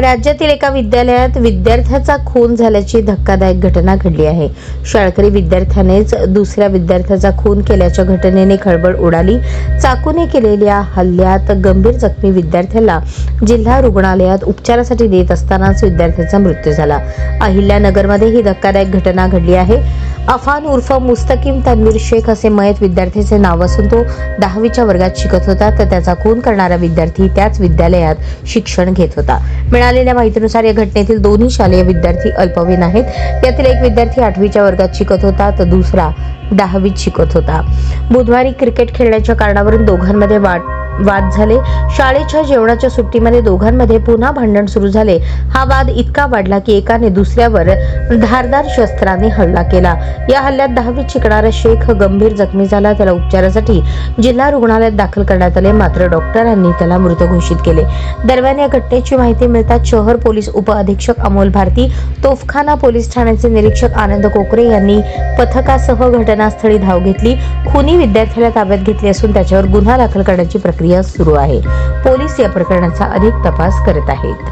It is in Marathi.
राज्यातील एका विद्यालयात विद्यार्थ्याचा खून झाल्याची धक्कादायक घटना घडली आहे. शाळकरी विद्यार्थ्यानेच दुसऱ्या विद्यार्थ्याचा खून केल्याच्या घटनेने खळबळ उडाली. चाकूने केलेल्या हल्ल्यात गंभीर जखमी विद्यार्थ्याला जिल्हा रुग्णालयात उपचारासाठी देत असतानाच विद्यार्थ्याचा मृत्यू झाला. अहिल्यानगरमध्ये ही धक्कादायक घटना घडली आहे. अफान उर्फ मुस्तकीम तन्वीर शेख असे मयत विद्यार्थ्याचे नाव असून तो दहावीच्या वर्गात शिकत होता. तर त्याचा खून करणारा विद्यार्थी त्याच विद्यालयात शिक्षण घेत होता. मिळालेल्या माहितीनुसार या घटनेतील दोन्ही शालेय विद्यार्थी अल्पवयीन आहेत. यातील एक विद्यार्थी आठवीच्या वर्गात शिकत होता तर दुसरा दहावीत शिकत होता. बुधवारी क्रिकेट खेळण्याच्या कारणावरून दोघांमध्ये वाट वाद झाले. शाळेच्या जेवणाच्या सुट्टीमध्ये दोघांमध्ये पुन्हा भांडण सुरू झाले. हा वाद इतका वाढला की एकाने दुसऱ्यावर धारदार शस्त्राने हल्ला केला. या हल्ल्यात दहावीत शिकणारा शेख गंभीर जखमी झाला. त्याला उपचारासाठी जिल्हा रुग्णालयात दाखल करण्यात आले. मात्र डॉक्टरांनी त्याला मृत घोषित केले. दरम्यान या घटनेची माहिती मिळताच शहर पोलीस उपअधीक्षक अमोल भारती तोफखाना पोलीस ठाण्याचे निरीक्षक आनंद कोकरे यांनी पथकासह घटनास्थळी धाव घेतली. खुनी विद्यार्थ्याला ताब्यात घेतली असून त्याच्यावर गुन्हा दाखल करण्याची प्रक्रिया प्रक्रिया सुरू आहे. पोलीस या प्रकरणाचा अधिक तपास करत आहेत.